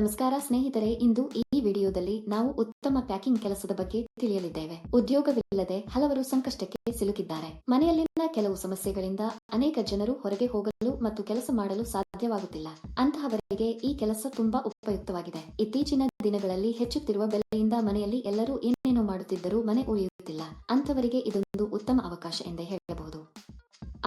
ನಮಸ್ಕಾರ ಸ್ನೇಹಿತರೆ, ಇಂದು ಈ ವಿಡಿಯೋದಲ್ಲಿ ನಾವು ಉತ್ತಮ ಪ್ಯಾಕಿಂಗ್ ಕೆಲಸದ ಬಗ್ಗೆ ತಿಳಿಯಲಿದ್ದೇವೆ. ಉದ್ಯೋಗವಿಲ್ಲದೆ ಹಲವರು ಸಂಕಷ್ಟಕ್ಕೆ ಸಿಲುಕಿದ್ದಾರೆ. ಮನೆಯಲ್ಲಿನ ಕೆಲವು ಸಮಸ್ಯೆಗಳಿಂದ ಅನೇಕ ಜನರು ಹೊರಗೆ ಹೋಗಲು ಮತ್ತು ಕೆಲಸ ಮಾಡಲು ಸಾಧ್ಯವಾಗುತ್ತಿಲ್ಲ. ಅಂತಹವರಿಗೆ ಈ ಕೆಲಸ ತುಂಬಾ ಉಪಯುಕ್ತವಾಗಿದೆ. ಇತ್ತೀಚಿನ ದಿನಗಳಲ್ಲಿ ಹೆಚ್ಚುತ್ತಿರುವ ಬೆಲೆಯಿಂದ ಮನೆಯಲ್ಲಿ ಎಲ್ಲರೂ ಏನೇನೋ ಮಾಡುತ್ತಿದ್ದರೂ ಮನೆ ಉಳಿಯುತ್ತಿಲ್ಲ. ಅಂತವರಿಗೆ ಇದೊಂದು ಉತ್ತಮ ಅವಕಾಶ ಎಂದೇ ಹೇಳಬಹುದು.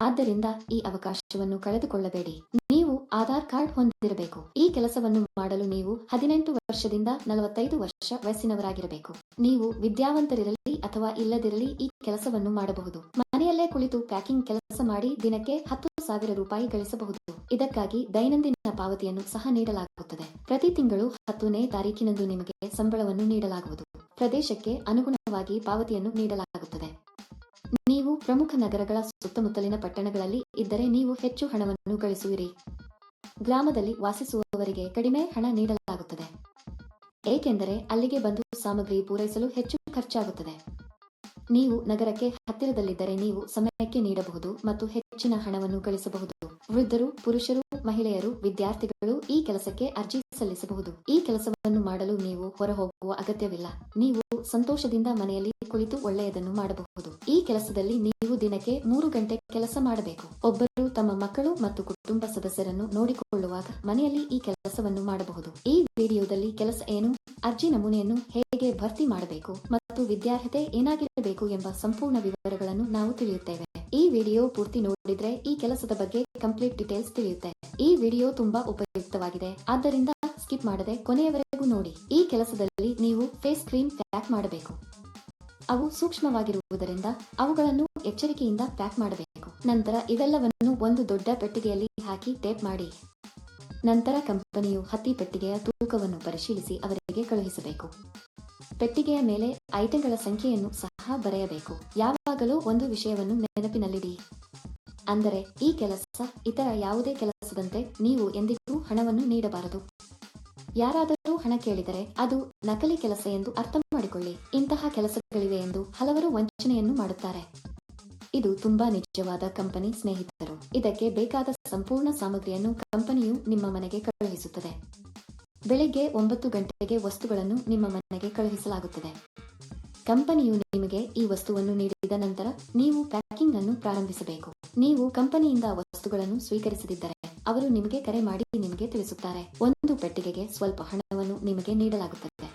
ಆದ್ದರಿಂದ ಈ ಅವಕಾಶವನ್ನು ಕಳೆದುಕೊಳ್ಳಬೇಡಿ. ಆಧಾರ್ ಕಾರ್ಡ್ ಹೊಂದಿರಬೇಕು. ಈ ಕೆಲಸವನ್ನು ಮಾಡಲು ನೀವು ಹದಿನೆಂಟು ವರ್ಷದಿಂದ ನಲವತ್ತೈದು ವರ್ಷ ವಯಸ್ಸಿನವರಾಗಿರಬೇಕು. ನೀವು ವಿದ್ಯಾವಂತರಿರಲಿ ಅಥವಾ ಇಲ್ಲದಿರಲಿ ಈ ಕೆಲಸವನ್ನು ಮಾಡಬಹುದು. ಮನೆಯಲ್ಲೇ ಕುಳಿತು ಪ್ಯಾಕಿಂಗ್ ಕೆಲಸ ಮಾಡಿ ದಿನಕ್ಕೆ ಹತ್ತು ಸಾವಿರ ರೂಪಾಯಿ ಗಳಿಸಬಹುದು. ಇದಕ್ಕಾಗಿ ದೈನಂದಿನ ಪಾವತಿಯನ್ನು ಸಹ ನೀಡಲಾಗುತ್ತದೆ. ಪ್ರತಿ ತಿಂಗಳು ಹತ್ತನೇ ತಾರೀಕಿನಂದು ನಿಮಗೆ ಸಂಬಳವನ್ನು ನೀಡಲಾಗುವುದು. ಪ್ರದೇಶಕ್ಕೆ ಅನುಗುಣವಾಗಿ ಪಾವತಿಯನ್ನು ನೀಡಲಾಗುತ್ತದೆ. ನೀವು ಪ್ರಮುಖ ನಗರಗಳ ಸುತ್ತಮುತ್ತಲಿನ ಪಟ್ಟಣಗಳಲ್ಲಿ ಇದ್ದರೆ ನೀವು ಹೆಚ್ಚು ಹಣವನ್ನು ಗಳಿಸುವಿರಿ. ಗ್ರಾಮದಲ್ಲಿ ವಾಸಿಸುವವರಿಗೆ ಕಡಿಮೆ ಹಣ ನೀಡಲಾಗುತ್ತದೆ. ಏಕೆಂದರೆ ಅಲ್ಲಿಗೆ ಬಂದು ಸಾಮಗ್ರಿ ಪೂರೈಸಲು ಹೆಚ್ಚು ಖರ್ಚಾಗುತ್ತದೆ. ನೀವು ನಗರಕ್ಕೆ ಹತ್ತಿರದಲ್ಲಿದ್ದರೆ ನೀವು ಸಮಯಕ್ಕೆ ನೀಡಬಹುದು ಮತ್ತು ಹೆಚ್ಚಿನ ಹಣವನ್ನು ಗಳಿಸಬಹುದು. ವೃದ್ಧರು, ಪುರುಷರು, ಮಹಿಳೆಯರು, ವಿದ್ಯಾರ್ಥಿಗಳು ಈ ಕೆಲಸಕ್ಕೆ ಅರ್ಜಿ ಸಲ್ಲಿಸಬಹುದು. ಈ ಕೆಲಸವನ್ನು ಮಾಡಲು ನೀವು ಹೊರ ಹೋಗುವ ಅಗತ್ಯವಿಲ್ಲ. ನೀವು ಸಂತೋಷದಿಂದ ಮನೆಯಲ್ಲಿ ಕುಳಿತು ಒಳ್ಳೆಯದನ್ನು ಮಾಡಬಹುದು. ಈ ಕೆಲಸದಲ್ಲಿ ನೀವು ದಿನಕ್ಕೆ ಮೂರು ಗಂಟೆ ಕೆಲಸ ಮಾಡಬೇಕು. ಒಬ್ಬರು ತಮ್ಮ ಮಕ್ಕಳು ಮತ್ತು ಕುಟುಂಬ ಸದಸ್ಯರನ್ನು ನೋಡಿಕೊಳ್ಳುವಾಗ ಮನೆಯಲ್ಲಿ ಈ ಕೆಲಸವನ್ನು ಮಾಡಬಹುದು. ಈ ವಿಡಿಯೋದಲ್ಲಿ ಕೆಲಸ ಏನು, ಅರ್ಜಿ ನಮೂನೆಯನ್ನು ಹೇಗೆ ಭರ್ತಿ ಮಾಡಬೇಕು ಮತ್ತು ವಿದ್ಯಾರ್ಹತೆ ಏನಾಗಿರಬೇಕು ಎಂಬ ಸಂಪೂರ್ಣ ವಿವರಗಳನ್ನು ನಾವು ತಿಳಿಯುತ್ತೇವೆ. ಈ ವಿಡಿಯೋ ಪೂರ್ತಿ ನೋಡಿದ್ರೆ ಈ ಕೆಲಸದ ಬಗ್ಗೆ ಕಂಪ್ಲೀಟ್ ಡೀಟೇಲ್ಸ್ ತಿಳಿಯುತ್ತೆ. ಈ ವಿಡಿಯೋ ತುಂಬಾ ಉಪಯುಕ್ತವಾಗಿದೆ. ಆದ್ದರಿಂದ ಸ್ಕಿಪ್ ಮಾಡದೆ ಕೊನೆಯವರೆಗೂ ನೋಡಿ. ಈ ಕೆಲಸದಲ್ಲಿ ನೀವು ಫೇಸ್ ಕ್ರೀಮ್ ಪ್ಯಾಕ್ ಮಾಡಬೇಕು. ಅವು ಸೂಕ್ಷ್ಮವಾಗಿರುವುದರಿಂದ ಅವುಗಳನ್ನು ಎಚ್ಚರಿಕೆಯಿಂದ ಪ್ಯಾಕ್ ಮಾಡಬೇಕು. ನಂತರ ಇವೆಲ್ಲವನ್ನು ಒಂದು ದೊಡ್ಡ ಪೆಟ್ಟಿಗೆಯಲ್ಲಿ ಹಾಕಿ ಟೇಪ್ ಮಾಡಿ. ನಂತರ ಕಂಪನಿಯು ಹತ್ತಿ ಪೆಟ್ಟಿಗೆಯ ತೂಕವನ್ನು ಪರಿಶೀಲಿಸಿ ಅವರಿಗೆ ಕಳುಹಿಸಬೇಕು. ಪೆಟ್ಟಿಗೆಯ ಮೇಲೆ ಐಟಂಗಳ ಸಂಖ್ಯೆಯನ್ನು ಸಹ ಬರೆಯಬೇಕು. ಯಾವಾಗಲೂ ಒಂದು ವಿಷಯವನ್ನು ನೆನಪಿನಲ್ಲಿಡಿ. ಅಂದರೆ ಈ ಕೆಲಸ ಇತರ ಯಾವುದೇ ಕೆಲಸದಂತೆ ನೀವು ಎಂದಿಗೂ ಹಣವನ್ನು ನೀಡಬಾರದು. ಯಾರಾದರೂ ಹಣ ಕೇಳಿದರೆ ಅದು ನಕಲಿ ಕೆಲಸ ಎಂದು ಅರ್ಥ ಮಾಡಿಕೊಳ್ಳಿ. ಇಂತಹ ಕೆಲಸಗಳಿವೆ ಎಂದು ಹಲವರು ವಂಚನೆಯನ್ನು ಮಾಡುತ್ತಾರೆ. ಇದು ತುಂಬಾ ನಿಜವಾದ ಕಂಪನಿ ಸ್ನೇಹಿತರು. ಇದಕ್ಕೆ ಬೇಕಾದ ಸಂಪೂರ್ಣ ಸಾಮಗ್ರಿಯನ್ನು ಕಂಪನಿಯು ನಿಮ್ಮ ಮನೆಗೆ ಕಳುಹಿಸುತ್ತದೆ. ಬೆಳಿಗ್ಗೆ ಒಂಬತ್ತು ಗಂಟೆಗೆ ವಸ್ತುಗಳನ್ನು ನಿಮ್ಮ ಮನೆಗೆ ಕಳುಹಿಸಲಾಗುತ್ತದೆ. ಕಂಪನಿಯು ನಿಮಗೆ ಈ ವಸ್ತುವನ್ನು ನೀಡಿದ ನಂತರ ನೀವು ಪ್ಯಾಕಿಂಗ್ ಅನ್ನು ಪ್ರಾರಂಭಿಸಬೇಕು. ನೀವು ಕಂಪನಿಯಿಂದ ವಸ್ತುಗಳನ್ನು ಸ್ವೀಕರಿಸದಿದ್ದರೆ ಅವರು ನಿಮಗೆ ಕರೆ ಮಾಡಿ ನಿಮಗೆ ತಿಳಿಸುತ್ತಾರೆ. ಒಂದು ಪೆಟ್ಟಿಗೆಗೆ ಸ್ವಲ್ಪ ಹಣವನ್ನು ನಿಮಗೆ ನೀಡಲಾಗುತ್ತದೆ.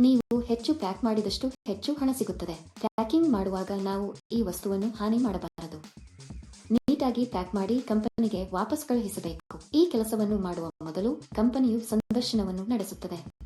ನೀವು ಹೆಚ್ಚು ಪ್ಯಾಕ್ ಮಾಡಿದಷ್ಟು ಹೆಚ್ಚು ಹಣ ಸಿಗುತ್ತದೆ. ಪ್ಯಾಕಿಂಗ್ ಮಾಡುವಾಗ ನಾವು ಈ ವಸ್ತುವನ್ನು ಹಾನಿ ಮಾಡಬಾರದು. ನೀಟಾಗಿ ಪ್ಯಾಕ್ ಮಾಡಿ ಕಂಪನಿಗೆ ವಾಪಸ್ ಕಳುಹಿಸಬೇಕು. ಈ ಕೆಲಸವನ್ನು ಮಾಡುವ ಮೊದಲು ಕಂಪನಿಯು ಸಂದರ್ಶನವನ್ನು ನಡೆಸುತ್ತದೆ.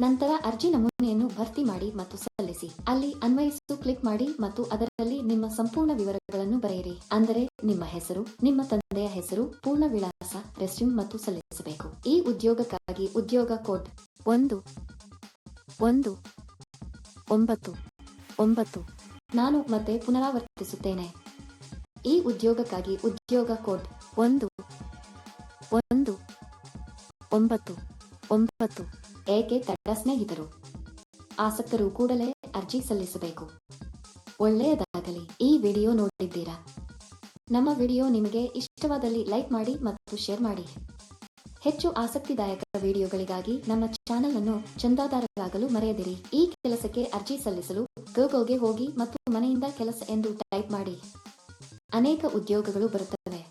ನಂತರ ಅರ್ಜಿ ನಮೂನೆಯನ್ನು ಭರ್ತಿ ಮಾಡಿ ಮತ್ತು ಸಲ್ಲಿಸಿ. ಅಲ್ಲಿ ಅನ್ವಯಿಸು ಕ್ಲಿಕ್ ಮಾಡಿ ಮತ್ತು ಅದರಲ್ಲಿ ನಿಮ್ಮ ಸಂಪೂರ್ಣ ವಿವರಗಳನ್ನು ಬರೆಯಿರಿ. ಅಂದರೆ ನಿಮ್ಮ ಹೆಸರು, ನಿಮ್ಮ ತಂದೆಯ ಹೆಸರು, ಪೂರ್ಣ ವಿಳಾಸ, ರೆಸ್ಯೂಮ್ ಮತ್ತು ಸಲ್ಲಿಸಬೇಕು. ಈ ಉದ್ಯೋಗಕ್ಕಾಗಿ ಉದ್ಯೋಗ ಕೋಡ್ ಒಂದು ಒಂದು, ಒಂಬತ್ತು ಒಂಬತ್ತು, ನಾನು ಮತ್ತೆ ಪುನರಾವರ್ತಿಸುತ್ತೇನೆ. ಈ ಉದ್ಯೋಗಕ್ಕಾಗಿ ಉದ್ಯೋಗ ಕೋಡ್ ಒಂದು ಒಂದು, ಒಂಬತ್ತು ಒಂಬತ್ತು ಏಕೆ ತಡ ಸ್ನೇಹಿತರು? ಆಸಕ್ತರು ಕೂಡಲೇ ಅರ್ಜಿ ಸಲ್ಲಿಸಬೇಕು. ಒಳ್ಳೆಯದಾಗಲಿ, ಈ ವಿಡಿಯೋ ನೋಡಿದ್ದೀರಾ? ನಮ್ಮ ವಿಡಿಯೋ ನಿಮಗೆ ಇಷ್ಟವಾದಲ್ಲಿ ಲೈಕ್ ಮಾಡಿ ಮತ್ತು ಶೇರ್ ಮಾಡಿ. ಹೆಚ್ಚು ಆಸಕ್ತಿದಾಯಕ ವಿಡಿಯೋಗಳಿಗಾಗಿ ನಮ್ಮ ಚಾನೆಲ್ ಅನ್ನು ಚಂದಾದಾರರಾಗಲು ಮರೆಯದಿರಿ. ಈ ಕೆಲಸಕ್ಕೆ ಅರ್ಜಿ ಸಲ್ಲಿಸಲು ಗೋಗೋಗೆ ಹೋಗಿ ಮತ್ತು ಮನೆಯಿಂದ ಕೆಲಸ ಎಂದು ಟೈಪ್ ಮಾಡಿ. ಅನೇಕ ಉದ್ಯೋಗಗಳು ಬರುತ್ತವೆ.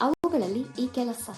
ಅವುಗಳಲ್ಲಿ ಈ ಕೆಲಸ